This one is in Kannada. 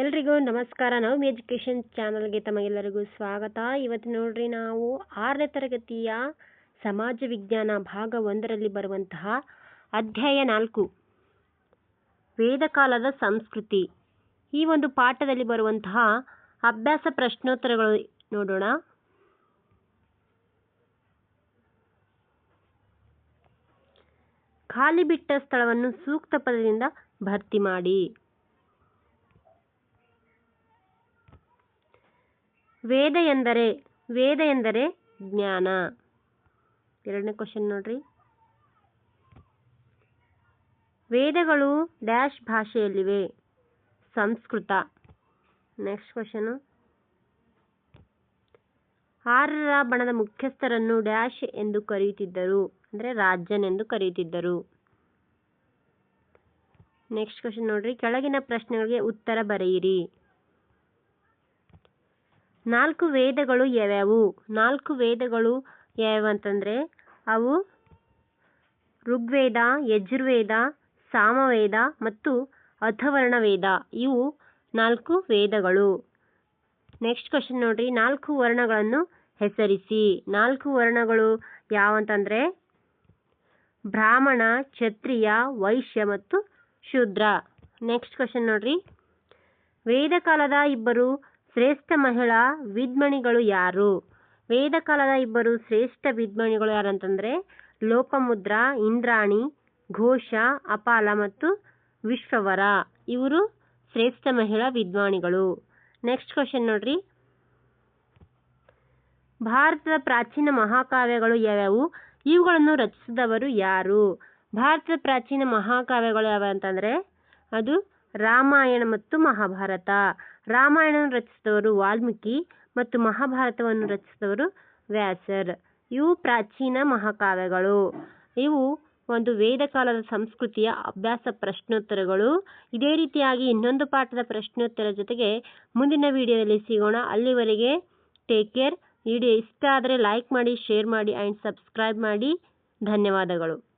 ಎಲ್ರಿಗೂ ನಮಸ್ಕಾರ. ನವಮಿ ಎಜುಕೇಷನ್ ಚಾನಲ್ಗೆ ತಮಗೆಲ್ಲರಿಗೂ ಸ್ವಾಗತ. ಇವತ್ತು ನೋಡ್ರಿ ನಾವು ಆರನೇ ತರಗತಿಯ ಸಮಾಜ ವಿಜ್ಞಾನ ಭಾಗ ಒಂದರಲ್ಲಿ ಬರುವಂತಹ ಅಧ್ಯಾಯ ನಾಲ್ಕು ವೇದಕಾಲದ ಸಂಸ್ಕೃತಿ. ಈ ಒಂದು ಪಾಠದಲ್ಲಿ ಬರುವಂತಹ ಅಭ್ಯಾಸ ಪ್ರಶ್ನೋತ್ತರಗಳು ನೋಡೋಣ. ಖಾಲಿ ಬಿಟ್ಟ ಸ್ಥಳವನ್ನು ಸೂಕ್ತ ಪದದಿಂದ ಭರ್ತಿ ಮಾಡಿ. ವೇದ ಎಂದರೆ ವೇದ ಎಂದರೆ ಜ್ಞಾನ. ಎರಡನೇ ಕ್ವಶನ್ ನೋಡ್ರಿ. ವೇದಗಳು ಡ್ಯಾಶ್ ಭಾಷೆಯಲ್ಲಿವೆ. ಸಂಸ್ಕೃತ. ನೆಕ್ಸ್ಟ್ ಕ್ವಶನು ಆರರ ಬಣದ ಮುಖ್ಯಸ್ಥರನ್ನು ಡ್ಯಾಶ್ ಎಂದು ಕರೆಯುತ್ತಿದ್ದರು, ಅಂದರೆ ಎಂದು ಕರೆಯುತ್ತಿದ್ದರು. ನೆಕ್ಸ್ಟ್ ಕ್ವಶನ್ ನೋಡ್ರಿ. ಕೆಳಗಿನ ಪ್ರಶ್ನೆಗಳಿಗೆ ಉತ್ತರ ಬರೆಯಿರಿ. ನಾಲ್ಕು ವೇದಗಳು ಯಾವ್ಯಾವು? ನಾಲ್ಕು ವೇದಗಳು ಯಾವ್ಯಾವು ಅಂತಂದರೆ ಅವು ಋಗ್ವೇದ, ಯಜುರ್ವೇದ, ಸಾಮವೇದ ಮತ್ತು ಅಥವರ್ಣ ವೇದ ಇವು ನಾಲ್ಕು ವೇದಗಳು. ನೆಕ್ಸ್ಟ್ ಕ್ವಶನ್ ನೋಡ್ರಿ. ನಾಲ್ಕು ವರ್ಣಗಳನ್ನು ಹೆಸರಿಸಿ. ನಾಲ್ಕು ವರ್ಣಗಳು ಯಾವಂತಂದರೆ ಬ್ರಾಹ್ಮಣ, ಕ್ಷತ್ರಿಯ, ವೈಶ್ಯ ಮತ್ತು ಶೂದ್ರ. ನೆಕ್ಸ್ಟ್ ಕ್ವಶನ್ ನೋಡ್ರಿ. ವೇದಕಾಲದ ಇಬ್ಬರು ಶ್ರೇಷ್ಠ ಮಹಿಳಾ ವಿದ್ಮಣಿಗಳು ಯಾರು? ವೇದಕಾಲದ ಇಬ್ಬರು ಶ್ರೇಷ್ಠ ವಿದ್ಮಣಿಗಳು ಯಾರಂತಂದರೆ ಲೋಪಮುದ್ರ, ಇಂದ್ರಾಣಿ, ಘೋಷ, ಅಪಾಲ ಮತ್ತು ವಿಶ್ವವರ. ಇವರು ಶ್ರೇಷ್ಠ ಮಹಿಳಾ ವಿದ್ವಾಣಿಗಳು ನೆಕ್ಸ್ಟ್ ಕ್ವಶನ್ ನೋಡ್ರಿ. ಭಾರತದ ಪ್ರಾಚೀನ ಮಹಾಕಾವ್ಯಗಳು ಯಾವ್ಯಾವು? ಇವುಗಳನ್ನು ರಚಿಸಿದವರು ಯಾರು? ಭಾರತದ ಪ್ರಾಚೀನ ಮಹಾಕಾವ್ಯಗಳು ಯಾವ ಅಂತಂದರೆ ಅದು ರಾಮಾಯಣ ಮತ್ತು ಮಹಾಭಾರತ. ರಾಮಾಯಣ ರಚಿಸಿದವರು ವಾಲ್ಮೀಕಿ ಮತ್ತು ಮಹಾಭಾರತವನ್ನು ರಚಿಸಿದವರು ವ್ಯಾಸರ್. ಇವು ಪ್ರಾಚೀನ ಮಹಾಕಾವ್ಯಗಳು. ಇವು ಒಂದು ವೇದಕಾಲದ ಸಂಸ್ಕೃತಿಯ ಅಭ್ಯಾಸ ಪ್ರಶ್ನೋತ್ತರಗಳು. ಇದೇ ರೀತಿಯಾಗಿ ಇನ್ನೊಂದು ಪಾಠದ ಪ್ರಶ್ನೋತ್ತರ ಜೊತೆಗೆ ಮುಂದಿನ ವಿಡಿಯೋದಲ್ಲಿ ಸಿಗೋಣ. ಅಲ್ಲಿವರೆಗೆ ಟೇಕ್ ಕೇರ್ ವಿಡಿಯೋ ಇಷ್ಟ ಆದರೆ ಲೈಕ್ ಮಾಡಿ ಶೇರ್ ಮಾಡಿ ಆ್ಯಂಡ್ ಸಬ್ಸ್ಕ್ರೈಬ್ ಮಾಡಿ. ಧನ್ಯವಾದಗಳು.